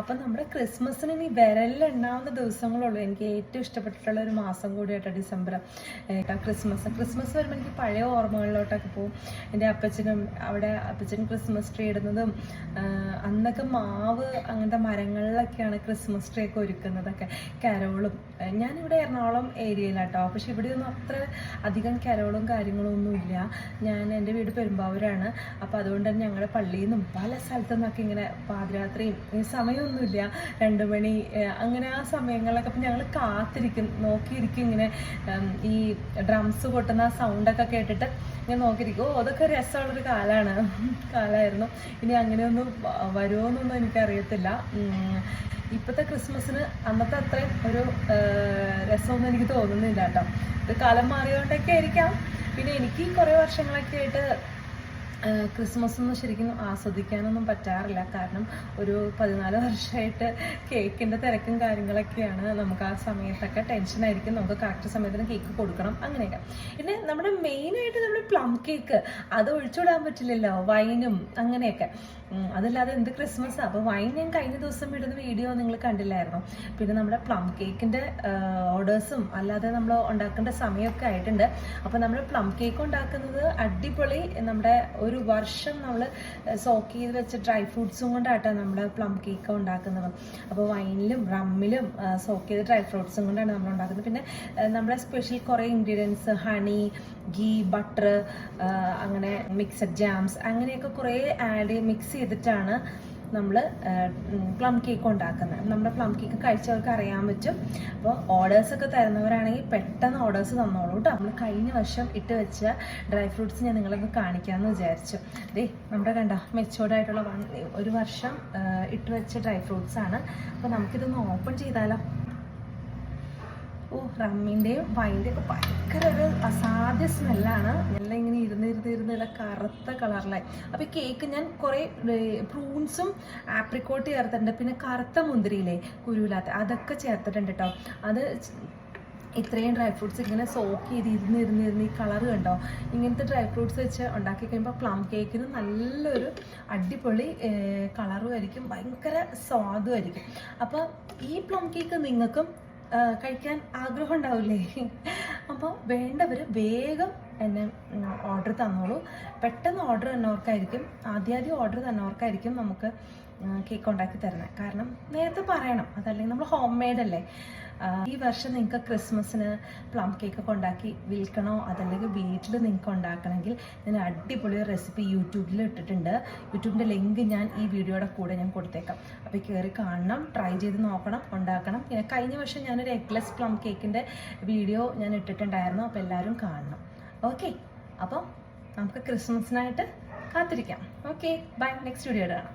അപ്പം നമ്മുടെ ക്രിസ്മസിന് ഇനി വിരലിലുണ്ടാവുന്ന ദിവസങ്ങളുള്ളൂ എനിക്ക് ഏറ്റവും ഇഷ്ടപ്പെട്ടിട്ടുള്ള ഒരു മാസം കൂടിയാട്ടോ ഡിസംബർ. ക്രിസ്മസ്. ക്രിസ്മസ് വരുമ്പോൾ എനിക്ക് പഴയ ഓർമ്മകളിലോട്ടൊക്കെ പോകും. എന്റെ അപ്പച്ചനും അവിടെ അപ്പച്ചൻ ക്രിസ്മസ് ട്രീ ഇടുന്നതും അന്നൊക്കെ മാവ് അങ്ങനത്തെ മരങ്ങളിലൊക്കെയാണ് ക്രിസ്മസ് ട്രീ ഒക്കെ ഒരുക്കുന്നതൊക്കെ. കരോളും. ഞാനിവിടെ എറണാകുളം ഏരിയയിലാട്ടോ. പക്ഷെ ഇവിടെയൊന്നും അത്ര അധികം കരോളും കാര്യങ്ങളും ഒന്നും ഇല്ല. ഞാൻ എന്റെ വീട് പെരുമ്പാവൂരാണ്. അപ്പോൾ അതുകൊണ്ട് തന്നെ ഞങ്ങളുടെ പള്ളിയിൽ നിന്നും പല സ്ഥലത്തു നിന്നൊക്കെ ഇങ്ങനെ പാതിരാത്രിയും ഈ സമയമൊന്നുമില്ല രണ്ട് മണി അങ്ങനെ ആ സമയങ്ങളിലൊക്കെ അപ്പം ഞങ്ങൾ കാത്തിരിക്കും. നോക്കിയിരിക്കും ഇങ്ങനെ ഈ ഡ്രംസ് കൊട്ടുന്ന ആ സൗണ്ടൊക്കെ കേട്ടിട്ട് ഇങ്ങനെ നോക്കിയിരിക്കും. ഓ അതൊക്കെ രസമുള്ളൊരു കാലമാണ് കാലമായിരുന്നു ഇനി അങ്ങനെയൊന്നും വരുമോന്നൊന്നും വരുമോയെന്നൊന്നും എനിക്കറിയത്തില്ല. ഇപ്പോഴത്തെ ക്രിസ്മസിന് അന്നത്തെ അത്രയും ഒരു രസമൊന്നും എനിക്ക് തോന്നുന്നില്ല കേട്ടോ. ഇത് കാലം മാറിയതുകൊണ്ടൊക്കെ ആയിരിക്കാം. പിന്നെ എനിക്ക് കുറേ വർഷങ്ങളൊക്കെ ആയിട്ട് ക്രിസ്മസ് ഒന്നും ശരിക്കും ആസ്വദിക്കാനൊന്നും പറ്റാറില്ല. കാരണം ഒരു പതിനാല് വർഷമായിട്ട് കേക്കിന്റെ തിരക്കും കാര്യങ്ങളൊക്കെയാണ്. നമുക്ക് ആ സമയത്തൊക്കെ ടെൻഷനായിരിക്കും നമുക്ക് കറക്റ്റ് സമയത്തിന് കേക്ക് കൊടുക്കണം. അങ്ങനെയൊക്കെ. പിന്നെ നമ്മുടെ മെയിനായിട്ട് നമ്മുടെ പ്ലം കേക്ക് അത് ഒഴിച്ചുവിടാൻ പറ്റില്ലല്ലോ. വൈനും അങ്ങനെയൊക്കെ. അതല്ലാതെ എന്ത് ക്രിസ്മസ് അപ്പോൾ വൈൻ ഞാൻ കഴിഞ്ഞ ദിവസം ഇടുന്ന വീഡിയോ നിങ്ങൾ കണ്ടില്ലായിരുന്നു? പിന്നെ നമ്മുടെ പ്ലം കേക്കിന്റെ ഓർഡേഴ്സും അല്ലാതെ നമ്മൾ ഉണ്ടാക്കേണ്ട സമയമൊക്കെ ആയിട്ടുണ്ട്. അപ്പോൾ നമ്മൾ പ്ലം കേക്ക് ഉണ്ടാക്കുന്നത് അടിപൊളി നമ്മുടെ ഒരു വർഷം നമ്മൾ സോക്ക് ചെയ്ത് വെച്ച ഡ്രൈ ഫ്രൂട്ട്സും കൊണ്ടാട്ടോ നമ്മൾ പ്ലം കേക്ക് ഉണ്ടാക്കുന്നത്. അപ്പോൾ വൈനിലും റമ്മിലും സോക്ക് ചെയ്ത ഡ്രൈ ഫ്രൂട്ട്സും കൊണ്ടാണ് നമ്മൾ ഉണ്ടാക്കുന്നത്. പിന്നെ നമ്മുടെ സ്പെഷ്യൽ കുറേ ഇൻഗ്രീഡിയൻസ് ഹണി ഗീ ബട്ടർ അങ്ങനെ മിക്സഡ് ജാംസ് അങ്ങനെയൊക്കെ കുറേ ആഡ് മിക്സ് ചെയ്തിട്ടാണ് നമ്മൾ പ്ലം കേക്ക് ഉണ്ടാക്കുന്നത്. നമ്മുടെ പ്ലം കേക്ക് കഴിച്ചവർക്ക് അറിയാൻ പറ്റും. അപ്പോൾ ഓർഡേഴ്സൊക്കെ തരുന്നവരാണെങ്കിൽ പെട്ടെന്ന് ഓർഡേഴ്സ് തന്നോളൂ കേട്ടോ നമ്മൾ കഴിഞ്ഞ വർഷം ഇട്ട് വെച്ച ഡ്രൈ ഫ്രൂട്ട്സ് ഞാൻ നിങ്ങളൊക്കെ കാണിക്കാമെന്ന് വിചാരിച്ചു. ദേ നമ്മുടെ കണ്ട മെച്ചോർഡായിട്ടുള്ള ഒരു വർഷം ഇട്ട് വെച്ച ഡ്രൈ ഫ്രൂട്ട്സ് ആണ്. അപ്പോൾ നമുക്കിതൊന്ന് ഓപ്പൺ ചെയ്താലോ? ഓ റമ്മിന്റെയും വൈന്റെയും ഒക്കെ ഭയങ്കര ഒരു അസാധ്യ സ്മെല്ലാണ്. എല്ലാം ഇങ്ങനെ ഇരുന്ന് ഇരുന്ന് ഇരുന്ന് ഇല്ല കറുത്ത കളറിലായി. അപ്പോൾ കേക്ക് ഞാൻ കുറേ പ്രൂൺസും ആപ്രിക്കോട്ട് ചേർത്തിട്ടുണ്ട്. പിന്നെ കറുത്ത മുന്തിരിയില്ലേ കുരുവില്ലാത്ത അതൊക്കെ ചേർത്തിട്ടുണ്ട് കേട്ടോ അത് ഇത്രയും ഡ്രൈ ഫ്രൂട്ട്സ് ഇങ്ങനെ സോക്ക് ചെയ്ത് ഇരുന്ന് ഇരുന്ന് ഇരുന്ന് ഈ കളർ കണ്ടോ? ഇങ്ങനത്തെ ഡ്രൈ ഫ്രൂട്ട്സ് വെച്ച് ഉണ്ടാക്കി കഴിയുമ്പോൾ പ്ലം കേക്കിന് നല്ലൊരു അടിപൊളി കളറും ആയിരിക്കും ഭയങ്കര സ്വാദും ആയിരിക്കും അപ്പോൾ ഈ പ്ലം കേക്ക് നിങ്ങൾക്കും കഴിക്കാൻ ആഗ്രഹം ഉണ്ടാവില്ലേ അപ്പോൾ വേണ്ടവർ വേഗം എന്നെ ഓർഡർ തന്നോളൂ. പെട്ടെന്ന് ഓർഡർ തന്നവർക്കായിരിക്കും ആദ്യാദ്യം ഓർഡർ തന്നവർക്കായിരിക്കും നമുക്ക് കേക്ക് ഉണ്ടാക്കി തരുന്നത്. കാരണം നേരത്തെ പറയണം. അതല്ലെങ്കിൽ നമ്മൾ ഹോം മെയ്ഡ് അല്ലേ ഈ വർഷം നിങ്ങൾക്ക് ക്രിസ്മസിന് പ്ലം കേക്ക് ഒക്കെ ഉണ്ടാക്കി വിൽക്കണോ? അതല്ലെങ്കിൽ വീട്ടിൽ നിങ്ങൾക്ക് ഉണ്ടാക്കണമെങ്കിൽ ഞാൻ അടിപൊളി റെസിപ്പി യൂട്യൂബിൽ ഇട്ടിട്ടുണ്ട്. യൂട്യൂബിന്റെ ലിങ്ക് ഞാൻ ഈ വീഡിയോയുടെ കൂടെ ഞാൻ കൊടുത്തേക്കാം. അപ്പോൾ കയറി കാണണം ട്രൈ ചെയ്ത് നോക്കണം ഉണ്ടാക്കണം. പിന്നെ കഴിഞ്ഞ വർഷം ഞാനൊരു എഗ്ലെസ് പ്ലം കേക്കിന്റെ വീഡിയോ ഞാൻ ഇട്ടിട്ടുണ്ടായിരുന്നു. അപ്പോൾ എല്ലാവരും കാണണം. ഓക്കെ അപ്പോൾ നമുക്ക് ക്രിസ്മസിനായിട്ട് കാത്തിരിക്കാം. ഓക്കെ ബൈ നെക്സ്റ്റ് വീഡിയോ കാണാം.